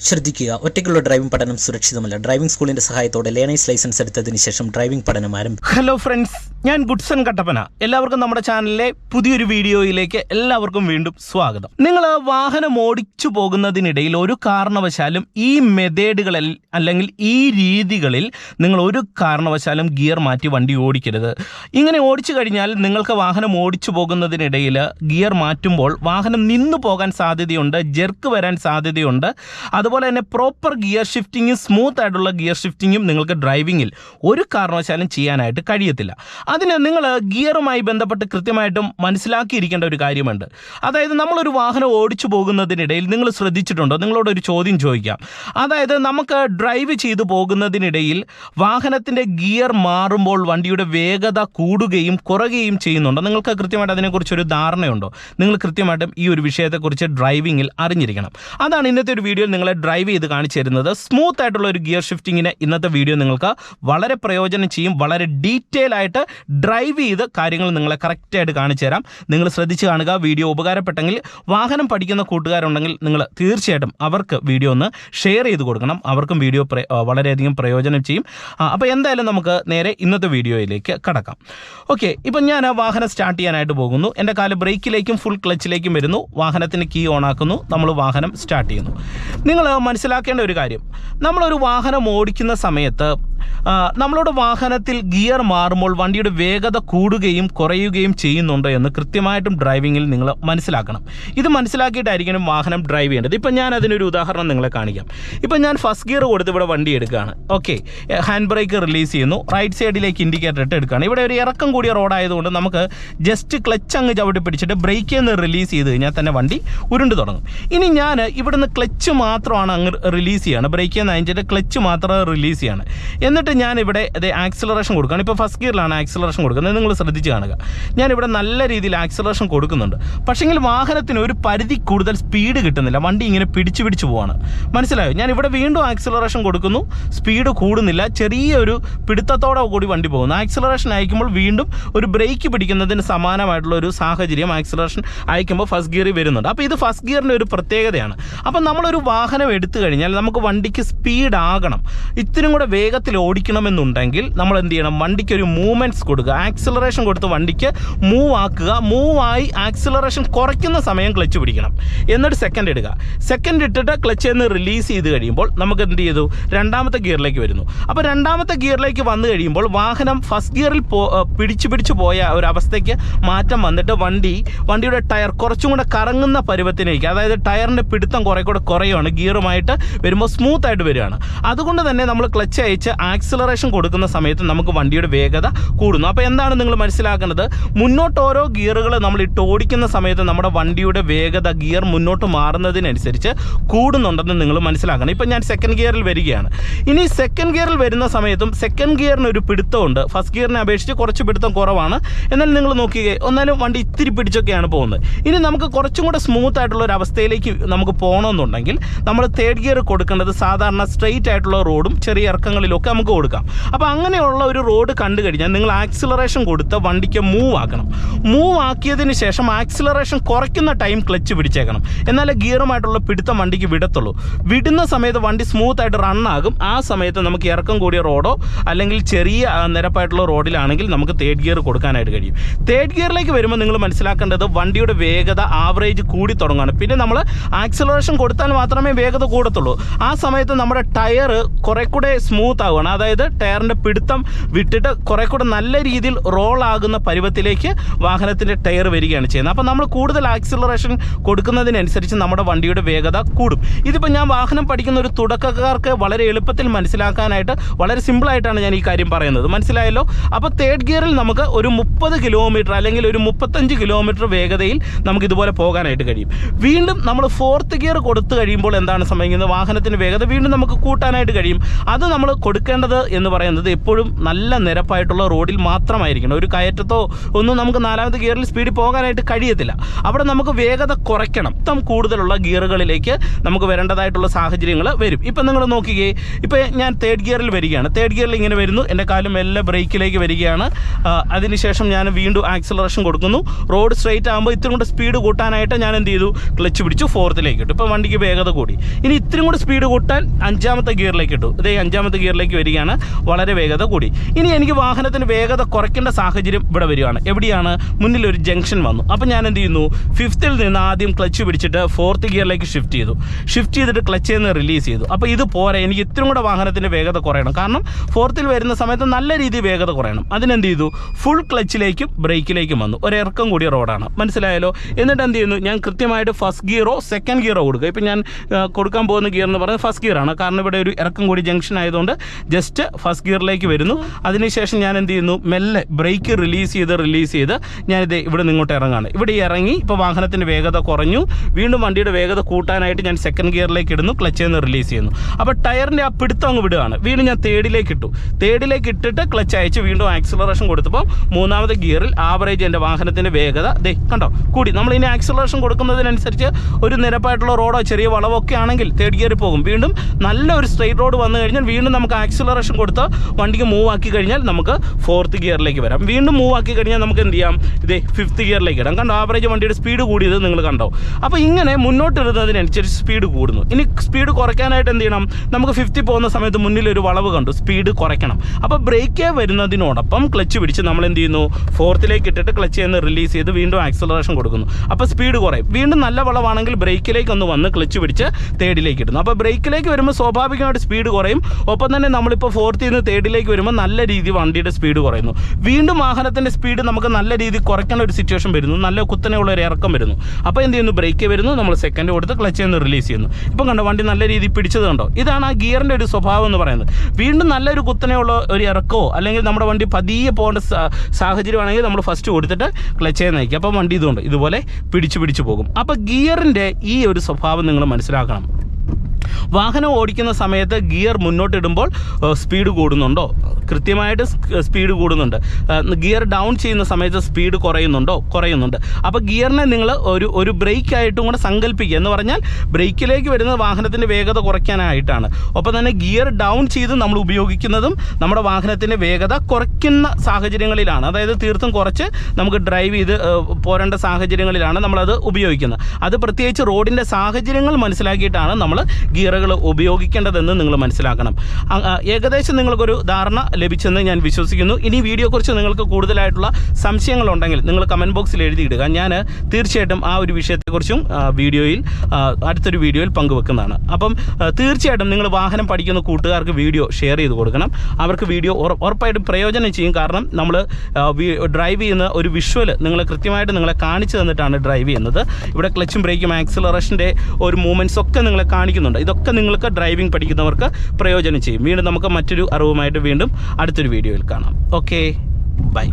ശ്രദ്ധിക്കുക. ഒറ്റയ്ക്കുള്ള ഡ്രൈവിംഗ് പഠനം സുരക്ഷിതമല്ല. ഡ്രൈവിംഗ് സ്കൂളിന്റെ സഹായത്തോടെ ലേണേഴ്സ് ലൈസൻസ് എടുത്തതിന് ശേഷം ഡ്രൈവിംഗ് പഠനം ആരംഭിക്കും. ഹലോ ഫ്രണ്ട്സ് ഞാൻ ഗുഡ്സൺ കട്ടപ്പന. എല്ലാവർക്കും നമ്മുടെ ചാനലിലെ പുതിയൊരു വീഡിയോയിലേക്ക് എല്ലാവർക്കും വീണ്ടും സ്വാഗതം. നിങ്ങൾ വാഹനം ഓടിച്ചു പോകുന്നതിനിടയിൽ ഒരു കാരണവശാലും ഈ മെത്തേഡുകളിൽ അല്ലെങ്കിൽ ഈ രീതികളിൽ നിങ്ങൾ ഒരു കാരണവശാലും ഗിയർ മാറ്റി വണ്ടി ഓടിക്കരുത്. ഇങ്ങനെ ഓടിച്ചു കഴിഞ്ഞാൽ നിങ്ങൾക്ക് വാഹനം ഓടിച്ചു പോകുന്നതിനിടയിൽ ഗിയർ മാറ്റുമ്പോൾ വാഹനം നിന്നു പോകാൻ സാധ്യതയുണ്ട് ജെർക്ക് വരാൻ സാധ്യതയുണ്ട്. അതുപോലെ തന്നെ പ്രോപ്പർ ഗിയർ ഷിഫ്റ്റിങ്ങും സ്മൂത്ത് ആയിട്ടുള്ള ഗിയർ ഷിഫ്റ്റിങ്ങും നിങ്ങൾക്ക് ഡ്രൈവിങ്ങിൽ ഒരു കാരണവശാലും ചെയ്യാനായിട്ട് കഴിയത്തില്ല. അതിന് നിങ്ങൾ ഗിയറുമായി ബന്ധപ്പെട്ട് കൃത്യമായിട്ടും മനസ്സിലാക്കിയിരിക്കേണ്ട ഒരു കാര്യമുണ്ട്. അതായത് നമ്മളൊരു വാഹനം ഓടിച്ചു പോകുന്നതിനിടയിൽ നിങ്ങൾ ശ്രദ്ധിച്ചിട്ടുണ്ടോ? നിങ്ങളോട് ഒരു ചോദ്യം ചോദിക്കാം. അതായത് നമുക്ക് ഡ്രൈവ് ചെയ്തു പോകുന്നതിനിടയിൽ വാഹനത്തിന്റെ ഗിയർ മാറുമ്പോൾ വണ്ടിയുടെ വേഗത കൂടുകയും കുറയുകയും ചെയ്യുന്നുണ്ടോ? നിങ്ങൾക്ക് കൃത്യമായിട്ട് അതിനെക്കുറിച്ചൊരു ധാരണയുണ്ടോ? നിങ്ങൾ കൃത്യമായിട്ടും ഈ ഒരു വിഷയത്തെക്കുറിച്ച് ഡ്രൈവിങ്ങിൽ അറിഞ്ഞിരിക്കണം. അതാണ് ഇന്നത്തെ ഒരു വീഡിയോയിൽ നിങ്ങളെ ഡ്രൈവ് ചെയ്ത് കാണിച്ചു തരുന്നത്. സ്മൂത്ത് ആയിട്ടുള്ള ഒരു ഗിയർ ഷിഫ്റ്റിങ്ങിന് ഇന്നത്തെ വീഡിയോ നിങ്ങൾക്ക് വളരെ പ്രയോജനം ചെയ്യും. വളരെ ഡീറ്റെയിൽ ആയിട്ട് ഡ്രൈവ് ചെയ്ത് കാര്യങ്ങൾ നിങ്ങളെ കറക്റ്റായിട്ട് കാണിച്ചു തരാം. നിങ്ങൾ ശ്രദ്ധിച്ച് കാണുക വീഡിയോ ഉപകാരപ്പെട്ടെങ്കിൽ വാഹനം പഠിക്കുന്ന കൂട്ടുകാരുണ്ടെങ്കിൽ നിങ്ങൾ തീർച്ചയായിട്ടും അവർക്ക് വീഡിയോ ഒന്ന് ഷെയർ ചെയ്ത് കൊടുക്കണം. അവർക്കും വീഡിയോ വളരെയധികം പ്രയോജനം ചെയ്യും. അപ്പോൾ എന്തായാലും നമുക്ക് നേരെ ഇന്നത്തെ വീഡിയോയിലേക്ക് കടക്കാം. ഓക്കെ ഇപ്പം ഞാൻ ആ വാഹനം സ്റ്റാർട്ട് ചെയ്യാനായിട്ട് പോകുന്നു. എന്റെ കാൽ ബ്രേക്കിലേക്കും ഫുൾ ക്ലച്ചിലേക്കും വരുന്നു. വാഹനത്തിന് കീ ഓൺ ആക്കുന്നു. നമ്മൾ വാഹനം സ്റ്റാർട്ട് ചെയ്യുന്നു. നിങ്ങൾ മനസ്സിലാക്കേണ്ട ഒരു കാര്യം. നമ്മളൊരു വാഹനം ഓടിക്കുന്ന സമയത്ത് നമ്മളുടെ വാഹനത്തിൽ ഗിയർ മാറുമ്പോൾ വണ്ടിയുടെ വേഗത കൂടുകയും കുറയുകയും ചെയ്യുന്നുണ്ടോ എന്ന് കൃത്യമായിട്ടും ഡ്രൈവിങ്ങിൽ നിങ്ങൾ മനസ്സിലാക്കണം. ഇത് മനസ്സിലാക്കിയിട്ടായിരിക്കണം വാഹനം ഡ്രൈവ് ചെയ്യേണ്ടത്. ഇപ്പം ഞാൻ അതിനൊരു ഉദാഹരണം നിങ്ങളെ കാണിക്കാം. ഇപ്പം ഞാൻ ഫസ്റ്റ് ഗിയർ കൊടുത്ത് ഇവിടെ വണ്ടി എടുക്കുകയാണ്. ഓക്കെ. ഹാൻഡ് ബ്രേക്ക് റിലീസ് ചെയ്യുന്നു. റൈറ്റ് സൈഡിലേക്ക് ഇൻഡിക്കേറ്റർ ഇട്ട് എടുക്കുകയാണ്. ഇവിടെ ഒരു ഇറക്കം കൂടിയ റോഡായതുകൊണ്ട് നമുക്ക് ജസ്റ്റ് ക്ലച്ച് അങ്ങ് ചവിട്ടി പിടിച്ചിട്ട് ബ്രേക്ക് നിന്ന് റിലീസ് ചെയ്ത് കഴിഞ്ഞാൽ തന്നെ വണ്ടി ഉരുണ്ട് തുടങ്ങും. ഇനി ഞാൻ ഇവിടുന്ന് ക്ലച്ച് മാത്രമാണ് അങ്ങ് റിലീസ് ചെയ്യാണ്. ബ്രേക്ക് ചെയ്യുന്ന അതിന്റെ ക്ലച്ച് മാത്രം റിലീസ് ചെയ്യാണ്. എന്നിട്ട് ഞാൻ ഇവിടെ ആക്സിലറേഷൻ കൊടുക്കുകയാണ്. ഇപ്പോൾ ഫസ്റ്റ് ഗിയറിലാണ് ആക്സിലറേഷൻ കൊടുക്കുന്നത്. നിങ്ങൾ ശ്രദ്ധിച്ച് കാണുക. ഞാനിവിടെ നല്ല രീതിയിൽ ആക്സിലറേഷൻ കൊടുക്കുന്നുണ്ട്. പക്ഷേങ്കിൽ വാഹനത്തിന് ഒരു പരിധി കൂടുതൽ സ്പീഡ് കിട്ടുന്നില്ല. വണ്ടി ഇങ്ങനെ പിടിച്ചു പിടിച്ചു പോവാണ്. മനസ്സിലായോ? ഞാൻ ഇവിടെ വീണ്ടും ആക്സിലറേഷൻ കൊടുക്കുന്നു. സ്പീഡ് കൂടുന്നില്ല. ചെറിയൊരു പിടുത്തത്തോടെ കൂടി വണ്ടി പോകുന്നു. ആക്സിലറേഷൻ അയക്കുമ്പോൾ വീണ്ടും ഒരു ബ്രേക്ക് പിടിക്കുന്നതിന് സമാനമായിട്ടുള്ള ഒരു സാഹചര്യം ആക്സിലറേഷൻ അയക്കുമ്പോൾ ഫസ്റ്റ് ഗിയറിൽ വരുന്നുണ്ട്. അപ്പോൾ ഇത് ഫസ്റ്റ് ഗിയറിന്റെ ഒരു പ്രത്യേകതയാണ്. അപ്പം നമ്മളൊരു വാഹനം എടുത്തു കഴിഞ്ഞാൽ നമുക്ക് വണ്ടിക്ക് സ്പീഡ് ആകണം. കൂടെ വേഗത്തിൽ ഓടിക്കണമെന്നുണ്ടെങ്കിൽ നമ്മൾ എന്ത് ചെയ്യണം? വണ്ടിക്ക് ഒരു മൂവ്മെന്റ്സ് കൊടുക്കുക. ആക്സിലറേഷൻ കൊടുത്ത് വണ്ടിക്ക് മൂവ് ആക്കുക. മൂവ് ആയി ആക്സിലറേഷൻ കുറയ്ക്കുന്ന സമയം ക്ലച്ച് പിടിക്കണം. എന്നിട്ട് സെക്കൻഡ് ഇടുക. സെക്കൻഡ് ഇട്ടിട്ട് ക്ലച്ച് എന്ന് റിലീസ് ചെയ്ത് കഴിയുമ്പോൾ നമുക്ക് എന്ത് ചെയ്തു? രണ്ടാമത്തെ ഗിയറിലേക്ക് വരുന്നു. അപ്പോൾ രണ്ടാമത്തെ ഗിയറിലേക്ക് വന്നു കഴിയുമ്പോൾ വാഹനം ഫസ്റ്റ് ഗിയറിൽ പോ പിടിച്ചു പിടിച്ചു പോയ ഒരു അവസ്ഥയ്ക്ക് മാറ്റം വന്നിട്ട് വണ്ടി വണ്ടിയുടെ ടയർ കുറച്ചും കൂടെ കറങ്ങുന്ന പരുവത്തിലേക്ക് അതായത് ടയറിന്റെ പിടുത്തം കുറേ കൂടെ കുറയുകയാണ് ഗിയറുമായിട്ട് വരുമ്പോൾ സ്മൂത്ത് ആയിട്ട് വരികയാണ്. അതുകൊണ്ട് തന്നെ നമ്മൾ ക്ലച്ച് അയച്ച് ആക്സിലറേഷൻ കൊടുക്കുന്ന സമയത്ത് നമുക്ക് വണ്ടിയുടെ വേഗത കൂടുന്നു. അപ്പോൾ എന്താണ് നിങ്ങൾ മനസ്സിലാക്കുന്നത് മുന്നോട്ട് ഓരോ ഗിയറുകൾ നമ്മൾ ഇട്ട് ഓടിക്കുന്ന സമയത്ത് നമ്മുടെ വണ്ടിയുടെ വേഗത ഗിയർ മുന്നോട്ട് മാറുന്നതിനനുസരിച്ച് കൂടുന്നുണ്ടെന്ന് നിങ്ങൾ മനസ്സിലാക്കണം. ഇപ്പം ഞാൻ സെക്കൻഡ് ഗിയറിൽ വരികയാണ്. ഇനി സെക്കൻഡ് ഗിയറിൽ വരുന്ന സമയത്തും സെക്കൻഡ് ഗിയറിന് ഒരു പിടുത്തമുണ്ട്. ഫസ്റ്റ് ഗിയറിനെ അപേക്ഷിച്ച് കുറച്ച് പിടുത്തം കുറവാണ്. എന്നാൽ നിങ്ങൾ നോക്കിയേ ഒന്നാലും വണ്ടി ഇത്തിരി പിടിച്ചൊക്കെയാണ് പോകുന്നത്. ഇനി നമുക്ക് കുറച്ചും കൂടെ സ്മൂത്ത് ആയിട്ടുള്ള ഒരു അവസ്ഥയിലേക്ക് നമുക്ക് പോകണമെന്നുണ്ടെങ്കിൽ നമ്മൾ തേർഡ് ഗിയർ കൊടുക്കേണ്ടത് സാധാരണ സ്ട്രെയിറ്റ് ആയിട്ടുള്ള റോഡും ചെറിയ ഇറക്കങ്ങളിലൊക്കെ നമുക്ക് കൊടുക്കാം. അപ്പോൾ അങ്ങനെയുള്ള ഒരു റോഡ് കണ്ടു കഴിഞ്ഞാൽ നിങ്ങൾ ആക്സിലറേഷൻ കൊടുത്ത് വണ്ടിക്ക് മൂവ് ആക്കണം. മൂവ് ആക്കിയതിന് ശേഷം ആക്സിലറേഷൻ കുറയ്ക്കുന്ന ടൈം ക്ലച്ച് പിടിച്ചേക്കണം. എന്നാലേ ഗിയറുമായിട്ടുള്ള പിടുത്തം വണ്ടിക്ക് വിടത്തുള്ളൂ. വിടുന്ന സമയത്ത് വണ്ടി സ്മൂത്ത് ആയിട്ട് റൺ ആകും. ആ സമയത്ത് നമുക്ക് ഇറക്കം കൂടിയ റോഡോ അല്ലെങ്കിൽ ചെറിയ നിരപ്പായിട്ടുള്ള റോഡിലാണെങ്കിൽ നമുക്ക് തേർഡ് ഗിയർ കൊടുക്കാനായിട്ട് കഴിയും. തേർഡ് ഗിയറിലേക്ക് വരുമ്പോൾ നിങ്ങൾ മനസ്സിലാക്കേണ്ടത് വണ്ടിയുടെ വേഗത ആവറേജ് കൂടി തുടങ്ങുകയാണ്. പിന്നെ നമ്മൾ ആക്സിലറേഷൻ കൊടുത്താൽ മാത്രമേ വേഗത കൂടത്തുള്ളൂ. ആ സമയത്ത് നമ്മുടെ ടയർ കുറെ കൂടെ സ്മൂത്ത് ആവുകയാണ്. അതായത് ടയറിന്റെ പിടുത്തം വിട്ടിട്ട് കുറെ കൂടെ നല്ല രീതിയിൽ റോൾ ആകുന്ന പരുവത്തിലേക്ക് വാഹനത്തിന്റെ ടയർ വരികയാണ് ചെയ്യുന്നത്. അപ്പോൾ നമ്മൾ കൂടുതൽ ആക്സിലറേഷൻ കൊടുക്കുന്നതിനനുസരിച്ച് നമ്മുടെ വണ്ടിയുടെ വേഗത കൂടും. ഇതിപ്പോൾ ഞാൻ വാഹനം പഠിക്കുന്ന ഒരു തുടക്കക്കാർക്ക് വളരെ എളുപ്പത്തിൽ മനസ്സിലാക്കാനായിട്ട് വളരെ സിമ്പിളായിട്ടാണ് ഞാൻ ഈ കാര്യം പറയുന്നത്. മനസ്സിലായല്ലോ? അപ്പോൾ തേർഡ് ഗിയറിൽ നമുക്ക് ഒരു മുപ്പത് കിലോമീറ്റർ അല്ലെങ്കിൽ ഒരു മുപ്പത്തഞ്ച് കിലോമീറ്റർ വേഗതയിൽ നമുക്ക് ഇതുപോലെ പോകാനായിട്ട് കഴിയും. വീണ്ടും നമ്മൾ ഫോർത്ത് ഗിയർ കൊടുത്തു കഴിയുമ്പോൾ എന്താണ് സംഭവിക്കുന്നത്. വാഹനത്തിന്റെ വേഗത വീണ്ടും നമുക്ക് കൂട്ടാനായിട്ട് കഴിയും. അത് നമ്മൾ കൊടുക്കേണ്ടത് എന്ന് പറയുന്നത് എപ്പോഴും നല്ല നിരപ്പായിട്ടുള്ള റോഡിൽ മാത്രമായിരിക്കണം. ഒരു കയറ്റത്തോ ഒന്നും നമുക്ക് നാലാമത്തെ ഗിയറിൽ സ്പീഡിൽ പോകാനായിട്ട് കഴിയത്തില്ല. അവിടെ നമുക്ക് വേഗത കുറയ്ക്കണം. ഇത്തം കൂടുതലുള്ള ഗിയറുകളിലേക്ക് നമുക്ക് വരേണ്ടതായിട്ടുള്ള സാഹചര്യങ്ങൾ വരും. ഇപ്പം നിങ്ങൾ നോക്കിക്കേ ഇപ്പം ഞാൻ തേർഡ് ഗിയറിൽ വരികയാണ്. തേർഡ് ഗിയറിൽ ഇങ്ങനെ വരുന്നു. എന്റെ കാലം എല്ലാം ബ്രേക്കിലേക്ക് വരികയാണ്. അതിനുശേഷം ഞാൻ വീണ്ടും ആക്സിലറേഷൻ കൊടുക്കുന്നു. റോഡ് സ്ട്രെയിറ്റ് ആകുമ്പോൾ ഇത്തിരി കൂടെ സ്പീഡ് കൂട്ടാനായിട്ട് ഞാൻ എന്ത് ചെയ്തു? ക്ലച്ച് പിടിച്ചു ഫോർത്തിലേക്ക് ഇട്ടു. ഇപ്പോൾ വണ്ടിക്ക് വേഗത കൂടി. ഇനി ഇത്രയും കൂടി സ്പീഡ് കൂട്ടാൻ അഞ്ചാമത്തെ ഗിയറിലേക്ക് ഇട്ടു. ഇതേ അഞ്ചാമത്തെ ഗിയറിലേക്ക് വരികയാണ്. വളരെ വേഗത കൂടി. ഇനി എനിക്ക് വാഹനത്തിന് വേഗത കുറയ്ക്കേണ്ട സാഹചര്യം ഇവിടെ വരികയാണ്. എവിടെയാണ്? മുന്നിൽ ഒരു ജംഗ്ഷൻ വന്നു. അപ്പോൾ ഞാൻ എന്ത് ചെയ്യുന്നു? ഫിഫ്ത്തിൽ നിന്ന് ആദ്യം ക്ലച്ച് പിടിച്ചിട്ട് ഫോർത്ത് ഗിയറിലേക്ക് ഷിഫ്റ്റ് ചെയ്തു. ഷിഫ്റ്റ് ചെയ്തിട്ട് ക്ലച്ചിൽ നിന്ന് റിലീസ് ചെയ്തു. അപ്പോൾ ഇത് പോരെ. എനിക്ക് ഇത്രയും കൂടെ വാഹനത്തിന്റെ വേഗത കുറയണം. കാരണം ഫോർത്തിൽ വരുന്ന സമയത്ത് നല്ല രീതിയിൽ വേഗത കുറയണം. അതിനെന്ത് ചെയ്തു? ഫുൾ ക്ലച്ചിലേക്കും ബ്രേക്കിലേക്കും വന്നു. ഒരു കൂടിയ റോഡാണ് മനസ്സിലായാലോ എന്നിട്ട് എന്ത് ചെയ്യുന്നു? ഞാൻ കൃത്യമായിട്ട് ഫസ്റ്റ് ഗിയറോ സെക്കൻഡ് ഗിയറോ കൊടുക്കുക. ഇപ്പം ഞാൻ കൊടുക്കാൻ പോകുന്ന ഗിയർ എന്ന് പറയുന്നത് ഫസ്റ്റ് ഗിയറാണ് കാരണം ഇവിടെ ഒരു ഇറക്കം കൂടി ജംഗ്ഷൻ ആയതുകൊണ്ട് ജസ്റ്റ് ഫസ്റ്റ് ഗിയറിലേക്ക് വരുന്നു. അതിനുശേഷം ഞാൻ എന്ത് ചെയ്യുന്നു? മെല്ലെ ബ്രേക്ക് റിലീസ് ചെയ്ത് റിലീസ് ചെയ്ത് ഞാനിത് ഇവിടെ നിങ്ങോട്ട് ഇറങ്ങാണ്. ഇവിടെ ഇറങ്ങി ഇപ്പോൾ വാഹനത്തിന്റെ വേഗത കുറഞ്ഞു. വീണ്ടും വണ്ടിയുടെ വേഗത കൂട്ടാനായിട്ട് ഞാൻ സെക്കൻഡ് ഗിയറിലേക്ക് ഇടുന്നു. ക്ലച്ചിൽ നിന്ന് റിലീസ് ചെയ്യുന്നു. അപ്പോൾ ടയറിന്റെ ആ പിടുത്തം അങ്ങ് വിടുകയാണ്. വീണ്ടും ഞാൻ തേർഡിലേക്ക് ഇട്ടു. തേർഡിലേക്ക് ഇട്ടിട്ട് ക്ലച്ച് അയച്ച് വീണ്ടും ആക്സിലറേഷൻ കൊടുത്തപ്പോൾ മൂന്നാമത്തെ ഗിയറിൽ ആവറേജ് എന്റെ വാഹനത്തിന്റെ വേഗത ദേ കണ്ടോ? കൂടി. നമ്മൾ ഇനി ആക്സിലറേഷൻ കൊടുക്കുന്നതിനനുസരിച്ച് ഒരു നിരപ്പായിട്ടുള്ള റോഡോ ചെറിയ വളവോ ഒക്കെ ആണെങ്കിൽ തേർഡ് ഗിയറിൽ പോകും. വീണ്ടും നല്ല ഒരു സ്ട്രെയിറ്റ് റോഡ് വന്നു കഴിഞ്ഞാൽ വീണ്ടും നമുക്ക് ആക്സിലറേഷൻ കൊടുത്ത് വണ്ടിക്ക് മൂവ് ആക്കി കഴിഞ്ഞാൽ നമുക്ക് ഫോർത്ത് ഗിയറിലേക്ക് വരാം. വീണ്ടും മൂവ് ആക്കി കഴിഞ്ഞാൽ നമുക്ക് എന്ത് ചെയ്യാം? ഇതേ ഫിഫ്ത്ത് ഗിയറിലേക്ക് ഇടാം. കണ്ടോ? ആവറേജ് വണ്ടിയുടെ സ്പീഡ് കൂടിയത് നിങ്ങൾ കണ്ടോ? അപ്പോൾ ഇങ്ങനെ മുന്നോട്ട് ഇടുന്നതിനനുസരിച്ച് സ്പീഡ് കൂടുന്നു. ഇനി സ്പീഡ് കുറയ്ക്കാനായിട്ട് എന്ത് ചെയ്യണം? നമുക്ക് ഫിഫ്റ്റി പോകുന്ന സമയത്ത് മുന്നിൽ ഒരു വളവ് കണ്ടു. സ്പീഡ് കുറയ്ക്കണം. അപ്പോൾ ബ്രേക്ക് വരുന്നതിനോടൊപ്പം ക്ലച്ച് പിടിച്ച് നമ്മൾ എന്ത് ചെയ്യുന്നു? ഫോർത്തിലേക്ക് ഇട്ടിട്ട് ക്ലച്ച് ചെയ്യുന്ന റിലീസ് ചെയ്ത് വീണ്ടും ആക്സലറേഷൻ കൊടുക്കുന്നു. അപ്പോൾ സ്പീഡ് കുറയും. വീണ്ടും നല്ല വളവാണെങ്കിൽ ബ്രേക്കിലേക്ക് ഒന്ന് വന്ന് ക്ലച്ച് പിടിച്ച് തേർഡിലേക്ക് ഇടുന്നു അപ്പോൾ ബ്രേക്കിലേക്ക് വരുമ്പോൾ സ്വാഭാവികമായിട്ട് സ്പീഡ് കുറയും. ഒപ്പം തന്നെ നമ്മളിപ്പോൾ ഫോർത്തിൽ നിന്ന് തേർഡിലേക്ക് വരുമ്പോൾ നല്ല രീതിയിൽ വണ്ടിയുടെ സ്പീഡ് കുറയുന്നു. വീണ്ടും വാഹനത്തിന്റെ സ്പീഡ് നമുക്ക് നല്ല രീതിയിൽ കുറയ്ക്കുന്ന ഒരു സിറ്റുവേഷൻ വരുന്നു. നല്ല കുത്തനെയുള്ള ഒരു ഇറക്കം വരുന്നു. അപ്പോൾ എന്ത് ചെയ്യുന്നു? ബ്രേക്ക് വരുന്നു. നമ്മൾ സെക്കൻഡ് കൊടുത്ത് ക്ലച്ച് നിന്ന് റിലീസ് ചെയ്യുന്നു. ഇപ്പം കണ്ടോ വണ്ടി നല്ല രീതിയിൽ പിടിച്ചത് കണ്ടോ? ഇതാണ് ആ ഗിയറിന്റെ ഒരു സ്വഭാവം എന്ന് പറയുന്നത്. വീണ്ടും നല്ലൊരു കുത്തനെയുള്ള ഒരു ഇറക്കമോ അല്ലെങ്കിൽ നമ്മുടെ വണ്ടി പതിയെ പോകേണ്ട സാഹചര്യമാണെങ്കിൽ നമ്മൾ ഫസ്റ്റ് കൊടുത്തിട്ട് ക്ലച്ചേ നയിക്കും അപ്പോൾ വണ്ടി ഇതുകൊണ്ട് ഇതുപോലെ പിടിച്ച് പിടിച്ച് പോകും. അപ്പോൾ ഗിയറിന്റെ ഈ ഒരു സ്വഭാവം നിങ്ങൾ മനസ്സിലാക്കണം. വാഹനം ഓടിക്കുന്ന സമയത്ത് ഗിയർ മുന്നോട്ടിടുമ്പോൾ സ്പീഡ് കൂടുന്നുണ്ടോ? കൃത്യമായിട്ട് സ്പീഡ് കൂടുന്നുണ്ട്. ഗിയർ ഡൗൺ ചെയ്യുന്ന സമയത്ത് സ്പീഡ് കുറയുന്നുണ്ടോ? കുറയുന്നുണ്ട്. അപ്പോൾ ഗിയറിനെ നിങ്ങൾ ഒരു ഒരു ബ്രേക്കായിട്ടും കൂടെ സങ്കല്പിക്കുക. എന്ന് പറഞ്ഞാൽ ബ്രേക്കിലേക്ക് വരുന്ന വാഹനത്തിന്റെ വേഗത കുറയ്ക്കാനായിട്ടാണ്. ഒപ്പം തന്നെ ഗിയർ ഡൗൺ ചെയ്ത് നമ്മൾ ഉപയോഗിക്കുന്നതും നമ്മുടെ വാഹനത്തിന്റെ വേഗത കുറയ്ക്കുന്ന സാഹചര്യങ്ങളിലാണ്. അതായത് തീർത്തും കുറച്ച് നമുക്ക് ഡ്രൈവ് ചെയ്ത് പോരേണ്ട സാഹചര്യങ്ങളിലാണ് നമ്മളത് ഉപയോഗിക്കുന്നത്. അത് പ്രത്യേകിച്ച് റോഡിന്റെ സാഹചര്യങ്ങൾ മനസ്സിലാക്കിയിട്ടാണ് നമ്മൾ ഗിയറുകൾ ഉപയോഗിക്കേണ്ടതെന്ന് നിങ്ങൾ മനസ്സിലാക്കണം. ഏകദേശം നിങ്ങൾക്കൊരു ധാരണ ലഭിച്ചെന്ന് ഞാൻ വിശ്വസിക്കുന്നു. ഇനി വീഡിയോയെക്കുറിച്ച് നിങ്ങൾക്ക് കൂടുതലായിട്ടുള്ള സംശയങ്ങളുണ്ടെങ്കിൽ നിങ്ങൾ കമന്റ് ബോക്സിൽ എഴുതിയിടുക. ഞാൻ തീർച്ചയായിട്ടും ആ ഒരു വിഷയത്തെക്കുറിച്ചും വീഡിയോയിൽ അടുത്തൊരു വീഡിയോയിൽ പങ്കുവെക്കുന്നതാണ്. അപ്പം തീർച്ചയായിട്ടും നിങ്ങൾ വാഹനം പഠിക്കുന്ന കൂട്ടുകാർക്ക് വീഡിയോ ഷെയർ ചെയ്ത് കൊടുക്കണം. അവർക്ക് വീഡിയോ ഉറ- ഉറപ്പായിട്ടും പ്രയോജനം ചെയ്യും. കാരണം നമ്മൾ ഡ്രൈവ് ചെയ്യുന്ന ഒരു വിഷ്വൽ നിങ്ങൾ കൃത്യമായിട്ട് നിങ്ങളെ കാണിച്ചു തന്നിട്ടാണ് ഡ്രൈവ് ചെയ്യുന്നത്. ഇവിടെ ക്ലച്ചും ബ്രേക്കും ആക്സിലറേഷന്റെ ഒരു മൂവ്മെന്റ്സ് ഒക്കെ നിങ്ങളെ കാണിക്കുന്നുണ്ട്. ഇതൊക്കെ നിങ്ങൾക്ക് ഡ്രൈവിംഗ് പഠിക്കുന്നവർക്ക് പ്രയോജനം ചെയ്യും. വീണ്ടും നമുക്ക് മറ്റൊരു അറിവുമായിട്ട് വീണ്ടും അടുത്തൊരു വീഡിയോയിൽ കാണാം. Okay bye